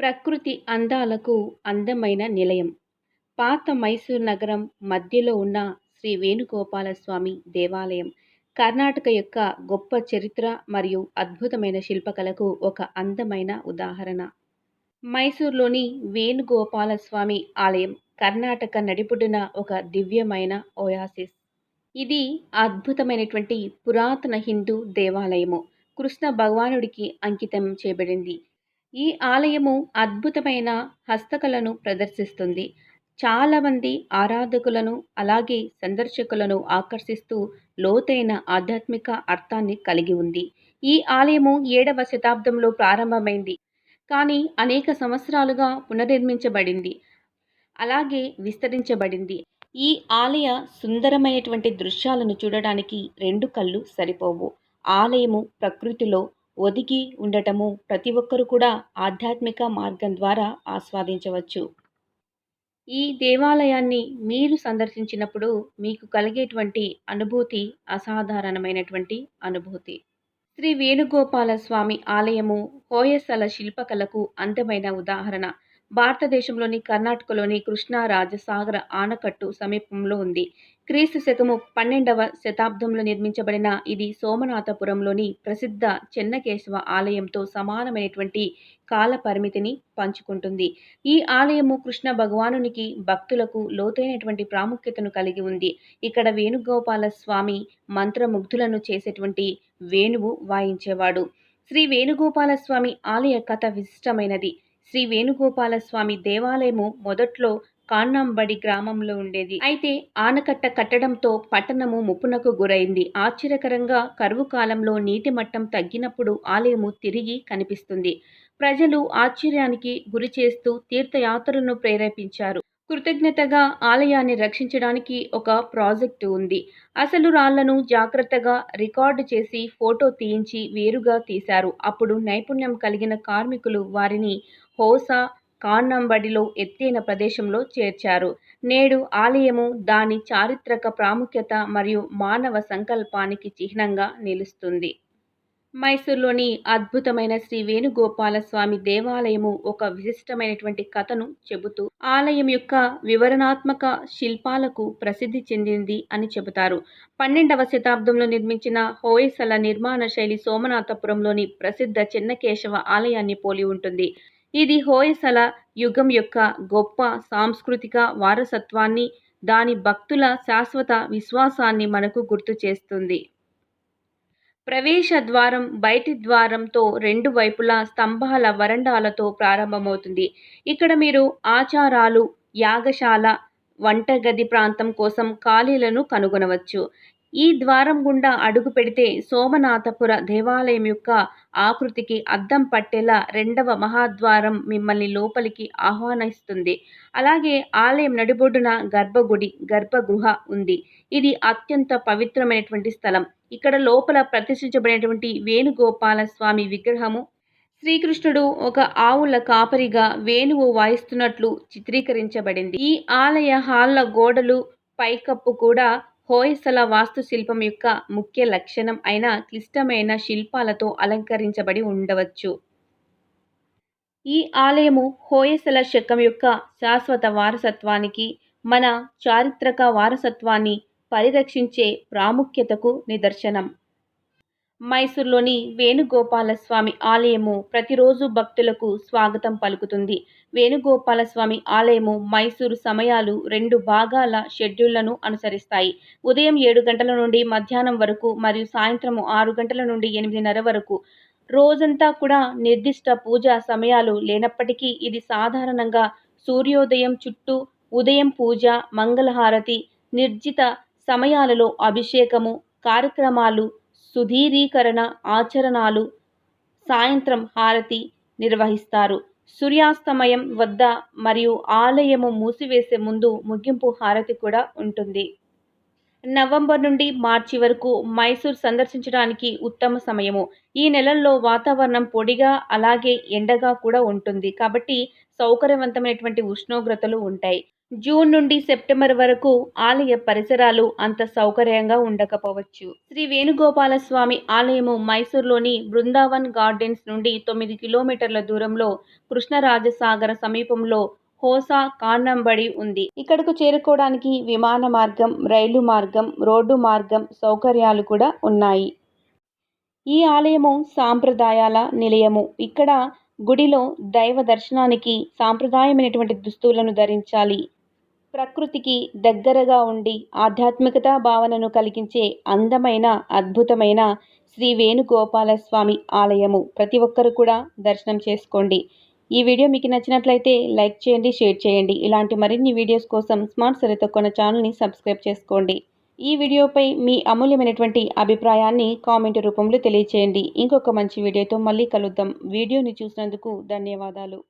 ప్రకృతి అందాలకు అందమైన నిలయం. పాత మైసూర్ నగరం మధ్యలో ఉన్న శ్రీ వేణుగోపాలస్వామి దేవాలయం కర్ణాటక యొక్క గొప్ప చరిత్ర మరియు అద్భుతమైన శిల్పకళకు ఒక అందమైన ఉదాహరణ. మైసూర్లోని వేణుగోపాలస్వామి ఆలయం కర్ణాటక నడిపుడిన ఒక దివ్యమైన ఓయాసిస్. ఇది అద్భుతమైనటువంటి పురాతన హిందూ దేవాలయము. కృష్ణ భగవానుడికి అంకితం చేయబడింది. ఈ ఆలయము అద్భుతమైన హస్తకళను ప్రదర్శిస్తుంది. చాలామంది ఆరాధకులను అలాగే సందర్శకులను ఆకర్షిస్తూ లోతైన ఆధ్యాత్మిక అర్థాన్ని కలిగి ఉంది. ఈ ఆలయము ఏడవ శతాబ్దంలో ప్రారంభమైంది. కానీ అనేక సంవత్సరాలుగా పునర్నిర్మించబడింది. అలాగే విస్తరించబడింది. ఈ ఆలయ సుందరమైనటువంటి దృశ్యాలను చూడడానికి రెండు కళ్ళు సరిపోవు. ఆలయము ప్రకృతిలో ఒదిగి ఉండటము ప్రతి ఒక్కరు కూడా ఆధ్యాత్మిక మార్గం ద్వారా ఆస్వాదించవచ్చు. ఈ దేవాలయాన్ని మీరు సందర్శించినప్పుడు మీకు కలిగేటువంటి అనుభూతి అసాధారణమైనటువంటి అనుభూతి. శ్రీ వేణుగోపాల స్వామి ఆలయము హోయసల శిల్పకళకు అందమైన ఉదాహరణ. భారతదేశంలోని కర్ణాటకలోని కృష్ణా రాజసాగర ఆనకట్టు సమీపంలో ఉంది. క్రీస్తు శకము పన్నెండవ శతాబ్దంలో నిర్మించబడిన ఇది సోమనాథపురంలోని ప్రసిద్ధ చెన్నకేశవ ఆలయంతో సమానమైనటువంటి కాల పరిమితిని పంచుకుంటుంది. ఈ ఆలయము కృష్ణ భగవానునికి భక్తులకు లోతైనటువంటి ప్రాముఖ్యతను కలిగి ఉంది. ఇక్కడ వేణుగోపాల స్వామి మంత్రముగ్ధులను చేసేటువంటి వేణువు వాయించేవాడు. శ్రీ వేణుగోపాల స్వామి ఆలయ కథ విశిష్టమైనది. శ్రీ వేణుగోపాల స్వామి దేవాలయము మొదట్లో కాన్నాంబడి గ్రామంలో ఉండేది. అయితే ఆనకట్ట కట్టడంతో పట్టణము ముప్పునకు గురైంది. ఆశ్చర్యకరంగా కరువు కాలంలో నీటి మట్టం తగ్గినప్పుడు ఆలయము తిరిగి కనిపిస్తుంది. ప్రజలు ఆశ్చర్యానికి గురి చేస్తూ తీర్థయాత్రలను ప్రేరేపించారు. కృతజ్ఞతగా ఆలయాన్ని రక్షించడానికి ఒక ప్రాజెక్టు ఉంది. అసలు రాళ్ళను జాగ్రత్తగా రికార్డు చేసి ఫోటో తీయించి వేరుగా తీశారు. అప్పుడు నైపుణ్యం కలిగిన కార్మికులు వారిని హోసా కాన్నంబడిలో ఎత్తైన ప్రదేశంలో చేర్చారు. నేడు ఆలయము దాని చారిత్రక ప్రాముఖ్యత మరియు మానవ సంకల్పానికి చిహ్నంగా నిలుస్తుంది. మైసూర్లోని అద్భుతమైన శ్రీ వేణుగోపాలస్వామి దేవాలయము ఒక విశిష్టమైనటువంటి కథను చెబుతూ ఆలయం యొక్క వివరణాత్మక శిల్పాలకు ప్రసిద్ధి చెందింది అని చెబుతారు. పన్నెండవ శతాబ్దంలో నిర్మించిన హోయసల నిర్మాణ శైలి సోమనాథపురంలోని ప్రసిద్ధ చిన్నకేశవ ఆలయాన్ని పోలి ఉంటుంది. ఇది హోయసల యుగం యొక్క గొప్ప సాంస్కృతిక వారసత్వాన్ని దాని భక్తుల శాశ్వత విశ్వాసాన్ని మనకు గుర్తు చేస్తుంది. ప్రవేశ ద్వారం బయటి ద్వారంతో రెండు వైపులా స్తంభాల వరండాలతో ప్రారంభమవుతుంది. ఇక్కడ మీరు ఆచారాలు యాగశాల వంటగది ప్రాంతం కోసం ఖాళీలను కనుగొనవచ్చు. ఈ ద్వారం గుండా అడుగు పెడితే సోమనాథపుర దేవాలయం యొక్క ఆకృతికి అద్దం పట్టేలా రెండవ మహాద్వారం మిమ్మల్ని లోపలికి ఆహ్వానిస్తుంది. అలాగే ఆలయం నడిబొడ్డున గర్భగుడి గర్భగృహ ఉంది. ఇది అత్యంత పవిత్రమైనటువంటి స్థలం. ఇక్కడ లోపల ప్రతిష్ఠించబడినటువంటి వేణుగోపాల స్వామి విగ్రహము శ్రీకృష్ణుడు ఒక ఆవుల కాపరిగా వేణువు వాయిస్తున్నట్లు చిత్రీకరించబడింది. ఈ ఆలయ హాల్ల గోడలు పైకప్పు కూడా హోయసల వాస్తుశిల్పం యొక్క ముఖ్య లక్షణం అయిన క్లిష్టమైన శిల్పాలతో అలంకరించబడి ఉండవచ్చు. ఈ ఆలయము హోయసల శకం యొక్క శాశ్వత వారసత్వానికి మన చారిత్రక వారసత్వాన్ని పరిరక్షించే ప్రాముఖ్యతకు నిదర్శనం. మైసూర్లోని వేణుగోపాలస్వామి ఆలయము ప్రతిరోజు భక్తులకు స్వాగతం పలుకుతుంది. వేణుగోపాలస్వామి ఆలయము మైసూరు సమయాలు రెండు భాగాల షెడ్యూళ్ళను అనుసరిస్తాయి. ఉదయం ఏడు గంటల నుండి మధ్యాహ్నం వరకు మరియు సాయంత్రం ఆరు గంటల నుండి ఎనిమిదిన్నర వరకు. రోజంతా కూడా నిర్దిష్ట పూజా సమయాలు లేనప్పటికీ ఇది సాధారణంగా సూర్యోదయం చుట్టూ ఉదయం పూజ మంగళహారతి నిర్జిత సమయాలలో అభిషేకము కార్యక్రమాలు సుధీరీకరణ ఆచరణాలు సాయంత్రం హారతి నిర్వహిస్తారు. సూర్యాస్తమయం వద్ద మరియు ఆలయము మూసివేసే ముందు ముగింపు హారతి కూడా ఉంటుంది. నవంబర్ నుండి మార్చి వరకు మైసూర్ సందర్శించడానికి ఉత్తమ సమయము. ఈ నెలల్లో వాతావరణం పొడిగా అలాగే ఎండగా కూడా ఉంటుంది. కాబట్టి సౌకర్యవంతమైనటువంటి ఉష్ణోగ్రతలు ఉంటాయి. జూన్ నుండి సెప్టెంబర్ వరకు ఆలయ పరిసరాలు అంత సౌకర్యంగా ఉండకపోవచ్చు. శ్రీ వేణుగోపాల స్వామి ఆలయము మైసూర్లోని బృందావన్ గార్డెన్స్ నుండి తొమ్మిది కిలోమీటర్ల దూరంలో కృష్ణరాజసాగర సమీపంలో హోసా కాన్నంబడి ఉంది. ఇక్కడకు చేరుకోవడానికి విమాన మార్గం రైలు మార్గం రోడ్డు మార్గం సౌకర్యాలు కూడా ఉన్నాయి. ఈ ఆలయము సాంప్రదాయాల నిలయము. ఇక్కడ గుడిలో దైవ దర్శనానికి సాంప్రదాయమైనటువంటి దుస్తులను ధరించాలి. ప్రకృతికి దగ్గరగా ఉండి ఆధ్యాత్మికత భావనను కలిగించే అందమైన అద్భుతమైన శ్రీ వేణుగోపాలస్వామి ఆలయము. ప్రతి ఒక్కరు కూడా దర్శనం చేసుకోండి. ఈ వీడియో మీకు నచ్చినట్లయితే లైక్ చేయండి షేర్ చేయండి. ఇలాంటి మరిన్ని వీడియోస్ కోసం స్మార్ట్ సరితో కొన్న ఛానల్ని సబ్స్క్రైబ్ చేసుకోండి. ఈ వీడియోపై మీ అమూల్యమైనటువంటి అభిప్రాయాన్ని కామెంట్ రూపంలో తెలియచేయండి. ఇంకొక మంచి వీడియోతో మళ్ళీ కలుద్దాం. వీడియోని చూసినందుకు ధన్యవాదాలు.